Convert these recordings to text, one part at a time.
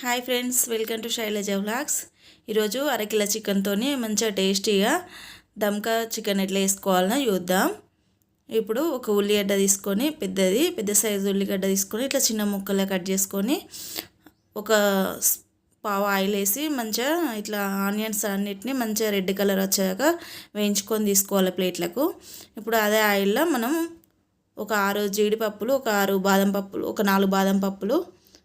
Hi friends welcome to Shailaja vlogs. ఈరోజు అరకిల చికెన్తో మంచిగా టేస్టీగా దమ్కా చికెన్ ఎట్లా వేసుకోవాలన్నా చూద్దాం. ఇప్పుడు ఒక ఉల్లిగడ్డ తీసుకొని పెద్దది పెద్ద సైజు ఉల్లిగడ్డ తీసుకొని ఇట్లా చిన్న ముక్కలు కట్ చేసుకొని ఒక పావు ఆయిల్ వేసి మంచిగా ఇట్లా ఆనియన్స్ అన్నిటిని మంచిగా రెడ్ కలర్ వచ్చాక వేయించుకొని తీసుకోవాలి ప్లేట్లకు. ఇప్పుడు అదే ఆయిల్లో మనం ఒక ఆరు జీడిపప్పులు ఒక ఆరు బాదం పప్పులు ఒక నాలుగు బాదం పప్పులు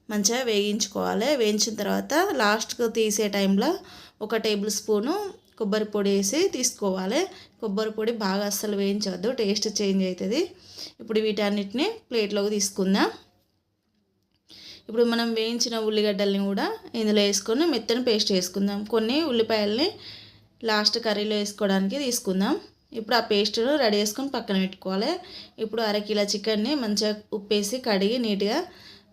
మంచిగా వేయించుకోవాలి. వేయించిన తర్వాత లాస్ట్కు తీసే టైంలో ఒక టేబుల్ స్పూను కొబ్బరి పొడి వేసి తీసుకోవాలి. కొబ్బరి పొడి బాగా అస్సలు వేయించవద్దు టేస్ట్ చేంజ్ అవుతుంది ఇప్పుడు వీటన్నిటిని ప్లేట్లోకి తీసుకుందాం. ఇప్పుడు మనం వేయించిన ఉల్లిగడ్డల్ని కూడా ఇందులో వేసుకొని మెత్తని పేస్ట్ వేసుకుందాం కొన్ని ఉల్లిపాయల్ని లాస్ట్ కర్రీలో వేసుకోవడానికి తీసుకుందాం. ఇప్పుడు ఆ పేస్ట్ను రెడీ చేసుకొని పక్కన పెట్టుకోవాలి. ఇప్పుడు అరకిలో చికెన్ని మంచిగా ఉప్పేసి కడిగి నీట్గా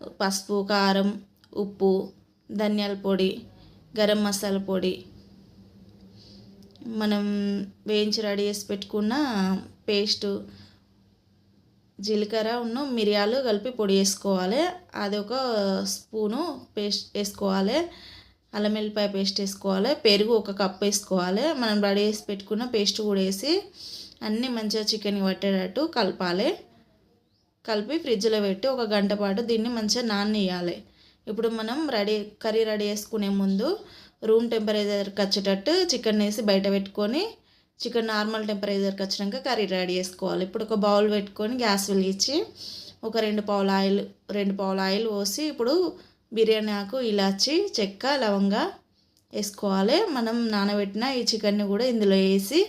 పసుపు కారం ఉప్పు ధనియాల పొడి గరం మసాలా పొడి. మనం వేయించి రెడీ చేసి పెట్టుకున్న పేస్టు జీలకర్ర ఉన్న మిరియాలు కలిపి పొడి వేసుకోవాలి. అది ఒక స్పూను పేస్ట్ వేసుకోవాలి. అల్లం వెల్లిపాయ పేస్ట్ వేసుకోవాలి. పెరుగు ఒక కప్ వేసుకోవాలి. మనం రెడీ చేసి పెట్టుకున్న పేస్ట్ కూడా వేసి అన్నీ మంచిగా చికెన్ పట్టేటట్టు కలపాలి. కలిపి ఫ్రిడ్జ్లో పెట్టి ఒక గంట పాటు దీన్ని మంచిగా నాననియాలి ఇప్పుడు మనం రెడీ కర్రీ రెడీ చేసుకునే ముందు రూమ్ టెంపరేచర్కి వచ్చేటట్టు చికెన్ వేసి బయట పెట్టుకొని చికెన్ నార్మల్ టెంపరేచర్కి వచ్చినాక కర్రీ రెడీ చేసుకోవాలి. ఇప్పుడు ఒక బౌల్ పెట్టుకొని గ్యాస్ వెలిగించి ఒక రెండు పావుల ఆయిల్ రెండు పావుల ఆయిల్ పోసి ఇప్పుడు బిర్యానీ ఆకు ఇలాచి చెక్క లవంగా వేసుకోవాలి. మనం నానబెట్టిన ఈ చికెన్ని కూడా ఇందులో వేసి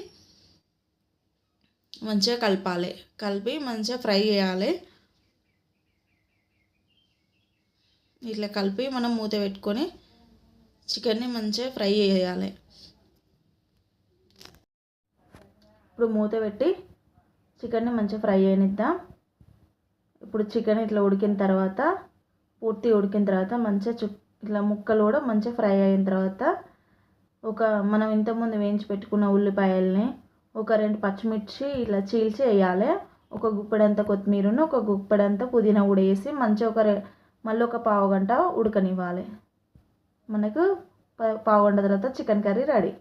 మంచిగా కలపాలి. కలిపి మంచిగా ఫ్రై చేయాలి. ఇట్లా కలిపి మనం మూత పెట్టుకొని చికెన్ని మంచిగా ఫ్రై చేయాలి. ఇప్పుడు మూత పెట్టి చికెన్ని మంచిగా ఫ్రై అయినిద్దాం ఇప్పుడు చికెన్ ఇట్లా ఉడికిన తర్వాత పూర్తి ఉడికిన తర్వాత మంచిగా చు ఇట్లా ముక్కలు కూడా మంచిగా ఫ్రై అయిన తర్వాత ఒక మనం ఇంతకుముందు వేయించి పెట్టుకున్న ఉల్లిపాయల్ని ఒక రెండు పచ్చిమిర్చి ఇలా చీల్చి వేయాలి. ఒక గుప్పెడంత కొత్తిమీరను ఒక గుప్పెడంత పుదీనా కూడా వేసి మంచిగా ఒక మళ్ళీ ఒక పావు గంట ఉడకనివ్వాలి. మనకు పావు గంట తర్వాత చికెన్ కర్రీ రెడీ.